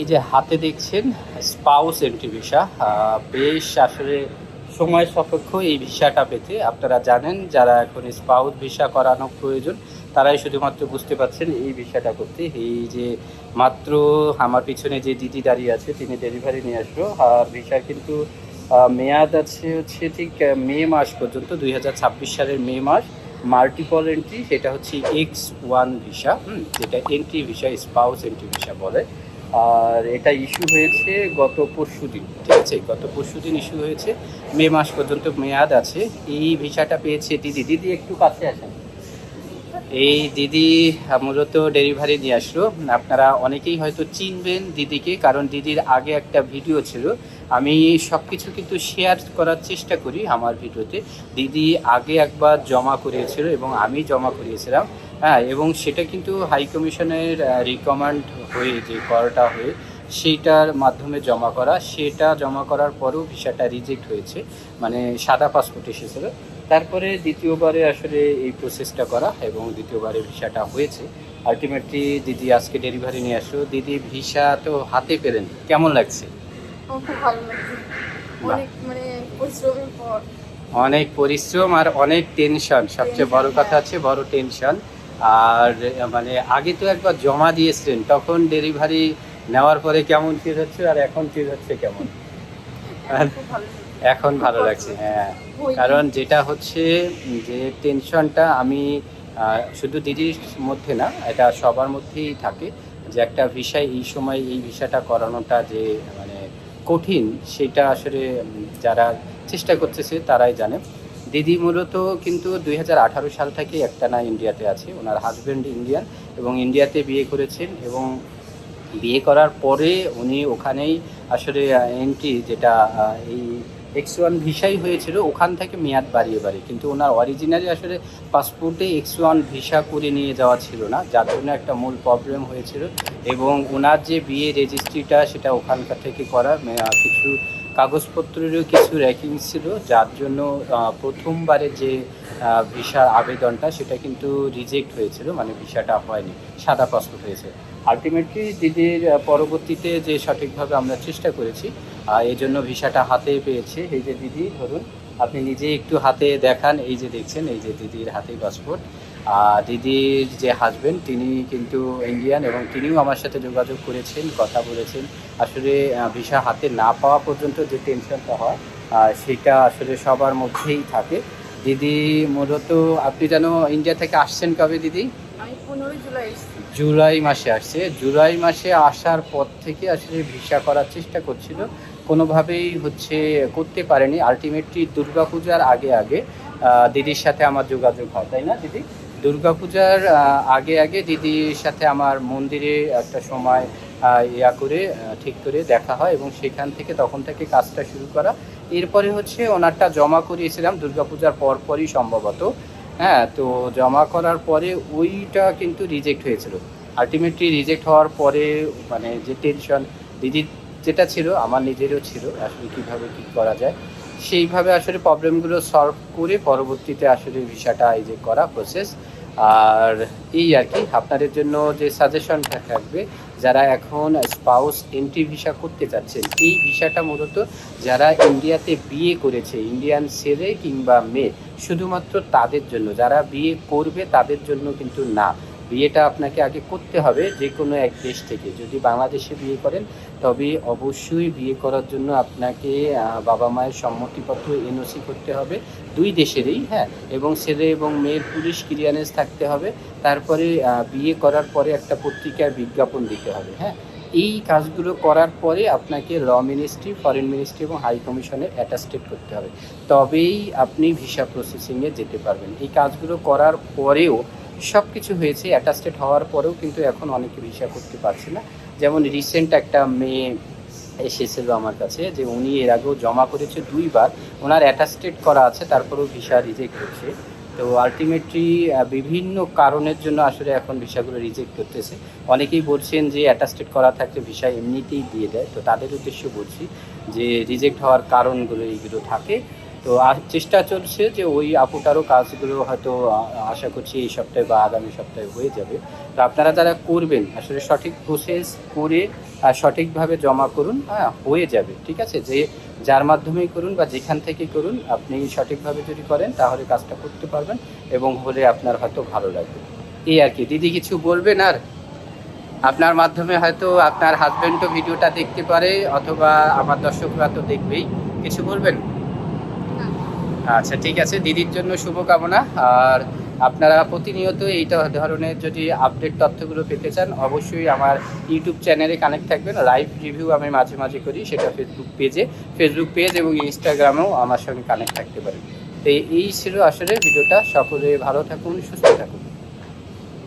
এই যে হাতে দেখছেন, স্পাউস এন্ট্রি ভিসা। বেশ আসলে সময় সাপেক্ষ এই ভিসাটা পেতে। আপনারা জানেন, যারা এখন স্পাউস ভিসা করানো প্রয়োজন, তারাই শুধুমাত্র বুঝতে পারছেন এই ভিসাটা করতে। এই যে মাত্র আমার পিছনে যে দিদি দাঁড়িয়ে আছে, তিনি ডেলিভারি নিয়ে আসলো। আর ভিসার কিন্তু মেয়াদ আছে হচ্ছে ঠিক মে মাস পর্যন্ত, দুই হাজার ছাব্বিশ সালের মে মাস। মাল্টিপল এন্ট্রি সেটা হচ্ছে এক্স ওয়ান ভিসা যেটা entry visa spouse entry visa বলে। আর এটা ইস্যু হয়েছে গত পরশু দিন, ঠিক আছে? গত পরশু দিন ইস্যু হয়েছে। মে মাস পর্যন্ত মেয়াদ আছে। এই ভিসাটা পেয়েছে দিদি। দিদি, একটু কাছে আসেন। এই দিদি মূলত ডেলিভারি নিয়ে আসলো। আপনারা অনেকেই হয়তো চিনবেন দিদিকে, কারণ দিদির আগে একটা ভিডিও ছিল। আমি সব কিছু কিন্তু শেয়ার করার চেষ্টা করি আমার ভিডিওতে দিদি আগে একবার জমা করিয়েছিল এবং আমি জমা করিয়েছিলাম। হ্যাঁ এবং সেটা কিন্তু হাই কমিশনের রিকমান্ড হয়ে যে করাটা হয়ে সেইটার মাধ্যমে জমা করা সেটা জমা করার পরেও ভিসাটা রিজেক্ট হয়েছে মানে সাদা পাসপোর্ট এসেছিল। তারপরে দ্বিতীয়বারে আসলে এই প্রসেসটা করা এবং দ্বিতীয়বারে ভিসাটা হয়েছে। আলটিমেটলি দিদি আজকে ডেলিভারি নিয়ে আসো দিদি ভিসা তো হাতে পেলেন। কেমন লাগছে? মানে অনেক পরিশ্রম আর অনেক টেনশন সবচেয়ে বড় কথা আছে বড় টেনশন আর মানে আগে তো একবার জমা দিয়েছিলেন তখন ডেলিভারি নেওয়ার পরে কেমন ফিল হচ্ছে আর এখন ফিল হচ্ছে কেমন? এখন ভালো লাগছে। হ্যাঁ। কারণ যেটা হচ্ছে যে টেনশনটা আমি শুধু দিদির মধ্যে না এটা সবার মধ্যেই থাকে যে একটা ভিসায় এই সময় এই ভিসাটা করানোটা যে মানে কঠিন সেটা আসলে যারা চেষ্টা করতেছে তারাই জানে। দিদি মূলত কিন্তু দুই হাজার আঠারো সাল থেকে একটা না ইন্ডিয়াতে আছে। ওনার হাজব্যান্ড ইন্ডিয়ান এবং ইন্ডিয়াতে বিয়ে করেছেন এবং বিয়ে করার পরে উনি ওখানেই আসলে এন্ট্রি যেটা এই এক্স ওয়ান ভিসাই হয়েছিল, ওখান থেকে মেয়াদ বাড়িয়ে বাড়িয়ে। কিন্তু ওনার অরিজিনালি আসলে পাসপোর্টে এক্স ওয়ান ভিসা করে নিয়ে যাওয়া ছিল না, যার জন্য একটা মূল প্রবলেম হয়েছিল। এবং ওনার যে বিয়ে রেজিস্ট্রিটা সেটা ওখানকার থেকে করা কিছু কাগজপত্রেরও কিছু র্যাকিং ছিল, যার জন্য প্রথমবারে যে ভিসার আবেদনটা সেটা কিন্তু রিজেক্ট হয়েছিল মানে ভিসাটা হয়নি, সাদা পাসপোর্ট হয়েছে। আলটিমেটলি দিদির পরবর্তীতে যে সঠিকভাবে আমরা চেষ্টা করেছি এই জন্য ভিসাটা হাতে পেয়েছে। এই যে দিদি, ধরুন, আপনি নিজে একটু হাতে দেখান, এই যে দেখছেন, এই যে দিদির হাতেই পাসপোর্ট। দিদির যে হাজবেন্ড তিনি কিন্তু ইন্ডিয়ান এবং তিনিও আমার সাথে যোগাযোগ করেছেন, কথা বলেছেন। আসলে ভিসা হাতে না পাওয়া পর্যন্ত যে টেনশনটা হয় সেটা আসলে সবার মধ্যেই থাকে। দিদি মূলত আপনি যেন ইন্ডিয়া থেকে আসছেন কবে দিদি? জুলাই মাসে আসছে। জুলাই মাসে আসার পর থেকে আসলে ভিসা করার চেষ্টা করছিল। কোনোভাবেই হচ্ছে করতে পারেনি। আলটিমেটলি দুর্গাপূজার আগে আগে দিদির সাথে আমার যোগাযোগ হয় তাই না দিদি? দুর্গাপূজার আগে আগে দিদির সাথে আমার মন্দিরে একটা সময় ইয়া করে ঠিক করে দেখা হয় এবং সেখান থেকে তখন থেকে কাজটা শুরু করা। এরপরে হচ্ছে ওনারটা জমা করিয়েছিলাম, দুর্গাপূজার পরপরই সম্ভবত। হ্যাঁ তো জমা করার পরে ওইটা কিন্তু রিজেক্ট হয়েছিল। আলটিমেটলি রিজেক্ট হওয়ার পরে মানে যে টেনশন দিদির যেটা ছিল, আমার নিজেরও ছিল, আসলে কীভাবে কী করা যায়। সেইভাবে আসলে প্রবলেমগুলো সলভ করে পরবর্তীতে আসলে ভিসাটা এই যে করা প্রসেস আর এই আর কি, আপনাদের জন্য যে সাজেশনটা থাকবে যারা এখন স্পাউস এন্ট্রি ভিসা করতে চাচ্ছেন, এই ভিসাটা মূলত যারা ইন্ডিয়াতে বিয়ে করেছে ইন্ডিয়ান ছেলে কিংবা মেয়ে শুধুমাত্র তাদের জন্য। যারা বিয়ে করবে, তাদের জন্য কিন্তু না। বিয়েটা আপনাকে আগে করতে হবে যে কোনো এক দেশ থেকে। যদি বাংলাদেশে বিয়ে করেন, তবে অবশ্যই বিয়ে করার জন্য আপনাকে বাবা মায়ের সম্মতিপত্র এনওসি করতে হবে। দুই দেশেরই হ্যাঁ? এবং ছেলে এবং মেয়ের পুলিশ ক্লিয়ারেন্স থাকতে হবে। তারপরে বিয়ে করার পরে একটা পত্রিকার বিজ্ঞাপন দিতে হবে হ্যাঁ? এই কাজগুলো করার পরে আপনাকে ল মিনিস্ট্রি, ফরেন মিনিস্ট্রি এবং হাই কমিশনের অ্যাটাস্টেড করতে হবে। তবেই আপনি ভিসা প্রসেসিংয়ে যেতে পারবেন। এই কাজগুলো করার পরেও সব কিছু হয়েছে অ্যাটাস্টেড হওয়ার পরেও কিন্তু এখন অনেকে ভিসা করতে পারছে না। যেমন রিসেন্ট একটা মেয়ে এসেছিল আমার কাছে যে উনি এর আগেও জমা করেছে দুইবার, ওনার অ্যাটাস্টেড করা আছে, তারপরেও ভিসা রিজেক্ট হচ্ছে। তো আলটিমেটলি বিভিন্ন কারণের জন্য আসলে এখন ভিসাগুলো রিজেক্ট করতেছে। অনেকেই বলছেন যে অ্যাটাস্টেড করা থাকলে ভিসা এমনিতেই দিয়ে দেয়। তো তাদের উদ্দেশ্য বলছি যে রিজেক্ট হওয়ার কারণগুলো এইগুলো থাকে। তো আর চেষ্টা চলছে যে ওই আপুটারও কাজগুলো হয়তো আশা করছি এই সপ্তাহে বা আগামী সপ্তাহে হয়ে যাবে। তো আপনারা যারা করবেন, আসলে সঠিক প্রসেস করে আর সঠিকভাবে জমা করুন হ্যাঁ হয়ে যাবে, ঠিক আছে? যে যার মাধ্যমেই করুন বা যেখান থেকে করুন, আপনি সঠিকভাবে যদি করেন, তাহলে কাজটা করতে পারবেন এবং হলে আপনার হয়তো ভালো লাগবে। এই আর কি। দিদি কিছু বলবেন আর? আপনার মাধ্যমে হয়তো আপনার হাজব্যান্ডও ভিডিওটা দেখতে পারে, অথবা আমার দর্শকরা তো দেখবেই। কিছু বলবেন। আচ্ছা ঠিক আছে। দিদির জন্য শুভকামনা। আর আপনারা প্রতিনিয়ত এই ধরনের যদি আপডেট তথ্যগুলো পেতে চান, অবশ্যই আমার ইউটিউব চ্যানেলে কানেক্ট থাকবেন। লাইভ রিভিউ আমি মাঝে মাঝে করি, সেটা ফেসবুক পেজে ফেসবুক পেজ এবং ইনস্টাগ্রামেও আমার সঙ্গে কানেক্ট থাকতে পারেন। তো এই ছিল আসলে ভিডিওটা। সকলে ভালো থাকুন, সুস্থ থাকুন।